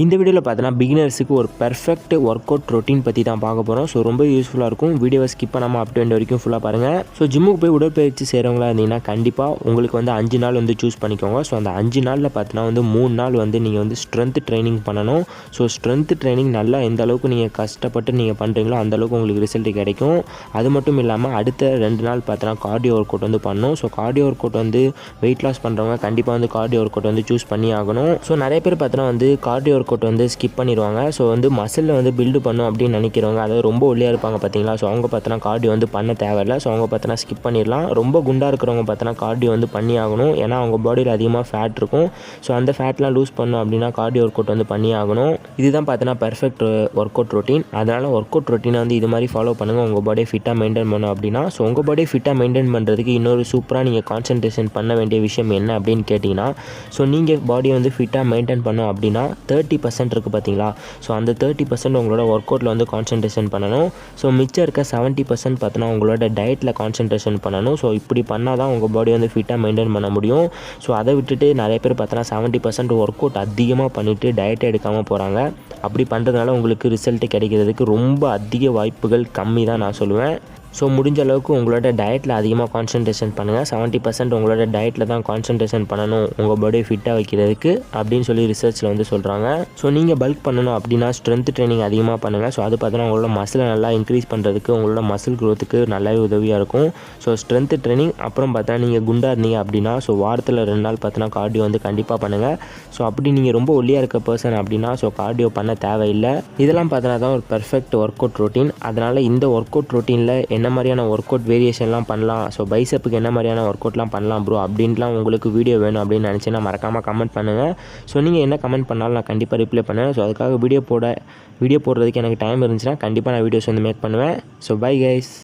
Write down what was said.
இந்த வீடியோவில் பார்த்தோன்னா பிகினர்ஸுக்கு ஒரு பெர்ஃபெக்ட் ஒர்க் அவுட் ரொட்டீன் பற்றி தான் பார்க்க போகிறோம் ஸோ ரொம்ப யூஸ்ஃபுல்லாக இருக்கும். வீடியோவை ஸ்கிப் பண்ணாமல் அப் டு வரைக்கும் ஃபுல்லாக பாருங்கள் ஸோ ஜிம்முக்கு போய் உடற்பயிற்சி செய்கிறவங்களா இருந்தீங்கன்னா கண்டிப்பாக உங்களுக்கு வந்து அஞ்சு நாள் வந்து சூஸ் பண்ணிக்கோங்க. ஸோ அந்த அஞ்சு நாளில் பார்த்தீங்கன்னா வந்து மூணு நாள் வந்து நீங்கள் வந்து ஸ்ட்ரென்த் ட்ரைனிங் பண்ணணும். ஸோ ஸ்ட்ரென்த் ட்ரைனிங் நல்லா எந்த அளவுக்கு நீங்கள் கஷ்டப்பட்டு நீங்கள் பண்ணுறீங்களோ அந்தளவுக்கு உங்களுக்கு ரிசல்ட் கிடைக்கும். அது மட்டும் இல்லாமல் அடுத்த ரெண்டு நாள் பார்த்தோன்னா கார்டியோ ஒர்க் அவுட் வந்து பண்ணணும். ஸோ கார்டியோ ஒர்க் அவுட் வந்து வெயிட் லாஸ் பண்ணுறவங்க கண்டிப்பாக வந்து கார்டியோ ஒர்க் அவுட் வந்து சூஸ் பண்ணி ஆகணும். ஸோ நிறைய பேர் பார்த்தோன்னா வந்து கார்டியோ ஒர்க் அவுட் வந்து ஸ்கிப் பண்ணிடுவாங்க. ஸோ வந்து மசிலில் வந்து பில்டு பண்ணும் அப்படின்னு நினைக்கிறவங்க அதாவது ரொம்ப ஒல்லியாக இருப்பாங்க பார்த்தீங்களா? ஸோ அவங்க பார்த்தோன்னா கார்டியோ வந்து பண்ண தேவையில்ல. ஸோ அவங்க பார்த்தோன்னா ஸ்கிப் பண்ணிடலாம். ரொம்ப குண்டாக இருக்கிறவங்க பார்த்தோன்னா கார்டியோ வந்து பண்ணி ஆகணும். ஏன்னா அவங்க பாடியில் அதிகமாக ஃபேட் இருக்கும். ஸோ அந்த ஃபேட்லாம் லூஸ் பண்ணும் அப்படின்னா கார்டியோ ஒர்க் அவுட் வந்து பண்ணி ஆகணும். இதுதான் பார்த்தோன்னா பெர்ஃபெக்ட் ஒர்க் அவுட் ரொட்டீன் அதனால் ஒர்க் அவுட் ரொட்டீனை வந்து இது மாதிரி ஃபாலோ பண்ணுங்கள் உங்கள் பாடியை ஃபிட்டாக மெயின்டைன் பண்ணும் அப்படின்னா. ஸோ உங்கள் பாடியை ஃபிட்டாக மெயின்டைன் பண்ணுறதுக்கு இன்னொரு சூப்பராக நீங்கள் கான்சன்ட்ரேஷன் பண்ண வேண்டிய விஷயம் என்ன அப்படின்னு கேட்டிங்கன்னா ஸோ நீங்கள் பாடியை வந்து ஃபிட்டாக மெயின்டைன் பண்ணோம் அப்படின்னா தேர்ட் தேர்ட்டி பர்சன்ட் இருக்குது பார்த்தீங்களா ஸோ அந்த தேர்ட்டி பர்சன்ட் உங்களோட ஒர்க் அவுட்டில் வந்து கான்சன்ட்ரேஷன் பண்ணணும். ஸோ மிச்சம் இருக்க செவன்ட்டி பர்சன்ட் பார்த்தோன்னா உங்களோட டயட்டில் கான்சன்ட்ரேஷன் பண்ணணும். ஸோ இப்படி பண்ணால் தான் உங்கள் பாடி வந்து ஃபிட்டாக மெயின்டைன் பண்ண முடியும். ஸோ அதை விட்டுட்டு நிறைய பேர் பார்த்தோன்னா செவன்ட்டி பர்சன்ட் ஒர்க் அவுட் அதிகமாக பண்ணிவிட்டு டயட்டை எடுக்காமல் போகிறாங்க அப்படி பண்ணுறதுனால உங்களுக்கு ரிசல்ட்டு கிடைக்கிறதுக்கு ரொம்ப அதிக வாய்ப்புகள் கம்மி தான் நான் சொல்லுவேன். ஸோ முடிஞ்ச அளவுக்கு உங்களோட டயட்டில் அதிகமாக கான்சன்ட்ரேஷன் பண்ணுங்கள் செவன்ட்டி பர்சன்ட் உங்களோட டயட்டில் தான் கான்சன்ட்ரேஷன் பண்ணணும். உங்கள் பாடியை ஃபிட்டாக வைக்கிறதுக்கு அப்படின்னு சொல்லி ரிசர்ச்சில் வந்து சொல்கிறாங்க ஸோ நீங்கள் பல்க் பண்ணணும் அப்படின்னா ஸ்ட்ரென்த் ட்ரைனிங் அதிகமாக பண்ணுங்கள் ஸோ அது பார்த்தோன்னா உங்களோட மசிலை நல்லா இன்க்ரீஸ் பண்ணுறதுக்கு உங்களோட மசில் க்ரோத்துக்கு நல்லாவே உதவியாக இருக்கும். ஸோ ஸ்ட்ரென்த் ட்ரைனிங் அப்புறம் பார்த்தா நீங்கள் குண்டாக இருந்தீங்க அப்படின்னா ஸோ வாரத்தில் ரெண்டு நாள் பார்த்தோன்னா கார்டியோ வந்து கண்டிப்பாக பண்ணுங்கள் ஸோ அப்படி நீங்கள் ரொம்ப ஒல்லியாக இருக்க பர்சன் அப்படின்னா ஸோ கார்டியோ பண்ண தேவையில்லை. இதெல்லாம் பார்த்தோன்னா தான் ஒரு பெர்ஃபெக்ட் ஒர்க் அவுட் ரொட்டீன் அதனால் இந்த ஒர்க் அவுட் ரொட்டீனில் என்ன மாதிரியான ஒர்க் அவுட் வேரியேஷன்லாம் பண்ணலாம்? ஸோ பைசப்புக்கு என்ன மாதிரியான ஒர்க் அவுட்லாம் பண்ணலாம் ப்ரோ அப்படின்ட்டுலாம் உங்களுக்கு வீடியோ வேணும் அப்படின்னு நினச்சின்னா மறக்காமல் கமெண்ட் பண்ணுங்கள் ஸோ நீங்கள் என்ன கமெண்ட் பண்ணாலும் நான் கண்டிப்பாக ரிப்ளை பண்ணுவேன். ஸோ அதுக்காக வீடியோ போட வீடியோ போடுறதுக்கு எனக்கு டைம் இருந்துச்சுன்னா கண்டிப்பாக நான் வீடியோஸ் வந்து மேக் பண்ணுவேன். So bye guys